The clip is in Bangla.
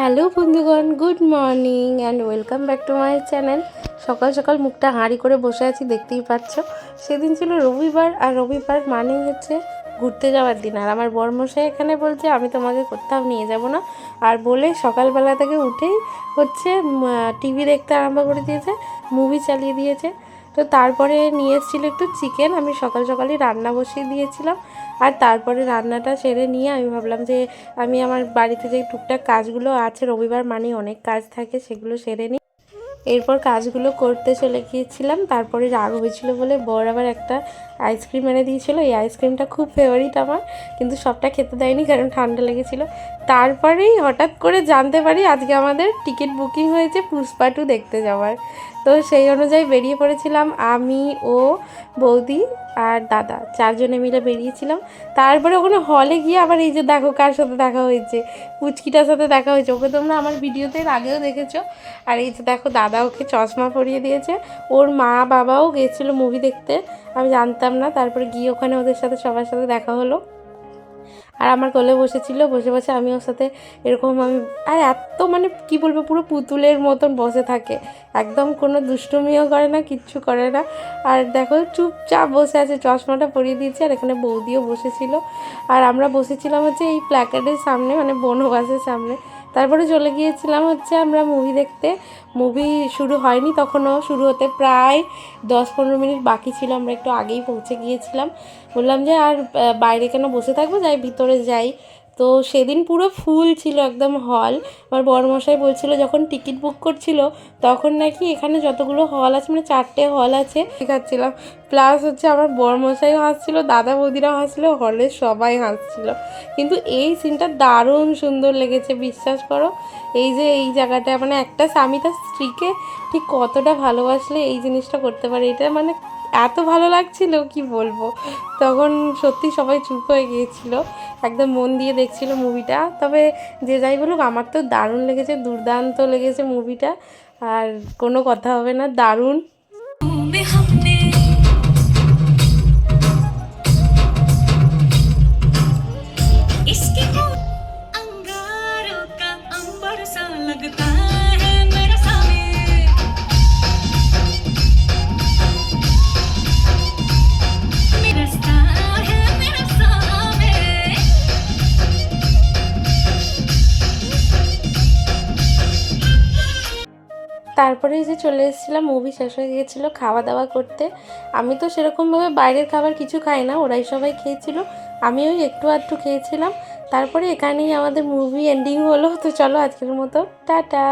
হ্যালো বন্ধুগণ, good morning and welcome back to my channel সকাল সকাল মুখটা হাঁড়ি করে বসে আছি, দেখতেই পাচ্ছ। সেদিন ছিল রবিবার আর রবিবার মানেই হচ্ছে ঘুরতে যাওয়ার দিন। আর আমার বর্মশাই এখানে বলছে, আমি তোমাকে কোথাও নিয়ে যাব না। আর বলে সকালবেলা থেকে উঠেই হচ্ছে টিভি দেখতে আরম্ভ করে দিয়েছে মুভি চালিয়ে দিয়েছে। তো তারপরে নিয়ে এসেছিল একটু চিকেন আমি সকাল সকালই রান্না বসিয়ে দিয়েছিলাম। আর তারপরে রান্নাটা সেরে নিয়ে আমি ভাবলাম যে আমি আমার বাড়িতে যে টুকটাক কাজগুলো আছে, রবিবার মানে অনেক কাজ থাকে, সেগুলো সেরে নিই এরপর কাজগুলো করতে চলে গিয়েছিলাম। তারপরে রাগ হয়েছিল বলে বর আবার একটা আইসক্রিম এনে দিয়েছিল। এই আইসক্রিমটা খুব ফেভারিট আমার, কিন্তু সবটা খেতে দেয়নি কারণ ঠান্ডা লেগেছিল। তারপরেই হঠাৎ করে জানতে পারি আজকে আমাদের টিকিট বুকিং হয়েছে পুষ্পা টু দেখতে যাওয়ার। তো সেই অনুযায়ী বেরিয়ে পড়েছিলাম আমি, ও, বৌদি আর দাদা। চারজনে মিলে বেরিয়েছিলাম। তারপরে ওখানে হলে গিয়ে আবার এই যে দেখো কার সাথে দেখা হয়েছে, পুচকিটার সাথে দেখা হয়েছে। ওকে তোমরা আমার ভিডিওতে আগেও দেখেছ। আর এই যে দেখো দাদা ওকে চশমা পরিয়ে দিয়েছে। ওর মা বাবাও গেছিল মুভি দেখতে। আমি জানতাম না। তারপরে গিয়ে ওখানে ওদের সাথে সবার সাথে দেখা হলো। আর আমার কোলে বসেছিল। বসে বসে আমি ওর সাথে এরকম আমি, আর এত মানে কি বলব, পুরো পুতুলের মতন বসে থাকে। একদম কোনো দুষ্টুমিও করে না, কিচ্ছু করে না। আর দেখো, চুপচাপ বসে আছে। চশমাটা পরিয়ে দিয়েছে আর এখানে বৌদিও বসেছিল। আর আমরা বসেছিলাম হচ্ছে এই প্ল্যাকেটের সামনে মানে বনবাসের সামনে। তারপরে চলে গিয়েছিলাম হচ্ছে আমরা মুভি দেখতে। মুভি শুরু হয়নি, তখনও শুরু হতে প্রায় দশ পনেরো মিনিট বাকি ছিল, আমরা একটু আগেই পৌঁছে গিয়েছিলাম। বললাম যে আর বাইরে কেন বসে থাকব? যাই, ভিতরে যাই। তো সেদিন পুরো ফুল ছিল একদম হল আমার বড়মশাই বলছিল, যখন টিকিট বুক করছিল, তখন নাকি এখানে যতগুলো হল আছে মানে চারটে হল আছে দেখাচ্ছিলাম প্লাস হচ্ছে আমার বড়মশাইও হাসছিল, দাদা বৌদিরাও হাসছিল হলে সবাই হাসছিল। কিন্তু এই সিনটা দারুণ সুন্দর লেগেছে, বিশ্বাস করো। এই যে এই জায়গাটা মানে একটা স্বামী তার স্ত্রীকে ঠিক কতটা ভালোবাসলে এই জিনিসটা করতে পারে, এটা মানে এত ভালো লাগছিল, কি বলব? তখন সত্যি সবাই চুপ হয়ে গিয়েছিল, একদম মন দিয়ে দেখছিল মুভিটা তবে যে যাই বলুক, আমার তো দারুণ লেগেছে, দুর্দান্ত লেগেছে মুভিটা আর কোনো কথা হবে না, দারুণ। তারপরে যে চলে এসেছিলাম মুভি শেষ হয়ে গিয়েছিল খাওয়া দাওয়া করতে। আমি তো সেরকমভাবে বাইরের খাবার কিছু খাই না, ওরাই সবাই খেয়েছিল। আমি ওই একটু আধটু খেয়েছিলাম। তারপরে এখানেই আমাদের মুভি এন্ডিং হলো, তো চলো আজকের মতো, টাটা!